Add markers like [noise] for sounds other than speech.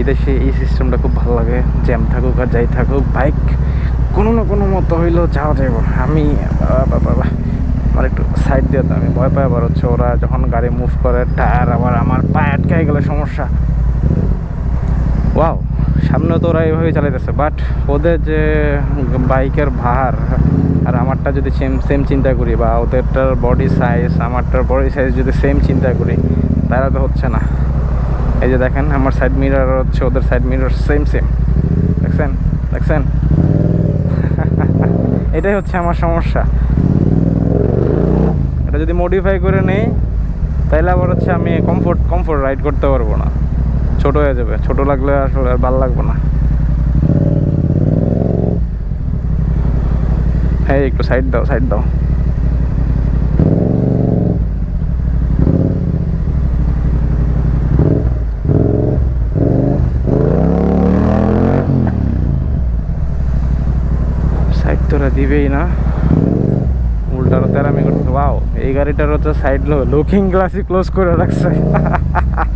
এই দেশে এই সিস্টেমটা খুব ভালো লাগে। জ্যাম থাকুক আর যাই থাকুক বাইক কোনো না কোনো মতো হইলেও যাওয়া যাইব আমি আমার একটু সাইড দিয়ে আমি ভয় পাই আবার হচ্ছে ওরা যখন গাড়ি মুভ করে টায়ার আবার আমার পায়ে আটকায় গেলে সমস্যা। ওয়াও সামনে তো ওরা এইভাবে চালাইতেছে বাট ওদের যে বাইকের ভার আর আমারটা যদি সেম সেম চিন্তা করি বা ওদেরটার বডি সাইজ আমারটার বডি সাইজ যদি সেম চিন্তা করি তাহলে তো হচ্ছে না। এই যে দেখেন, আমার সাইড মিরর হচ্ছে ওদের সাইড মিরর সেম সেম দেখছেন? দেখছেন? [laughs] এটাই হচ্ছে আমার সমস্যা। এটা যদি মডিফাই করে নেই তাহলে আবার হচ্ছে আমি কমফোর্ট কমফোর্ট রাইড করতে পারব না। ছোট হয়ে যাবে। ছোট লাগলে আসলে আর ভালো লাগবে না। হ্যাঁ একটু সাইড দাও সাইড দাও সাইড তোরা দিবেই না। উল্টারও তেরামি করতে পাও এই গাড়িটার হচ্ছে সাইড লুকিং গ্লাসই ক্লোজ করে রাখছে। [laughs]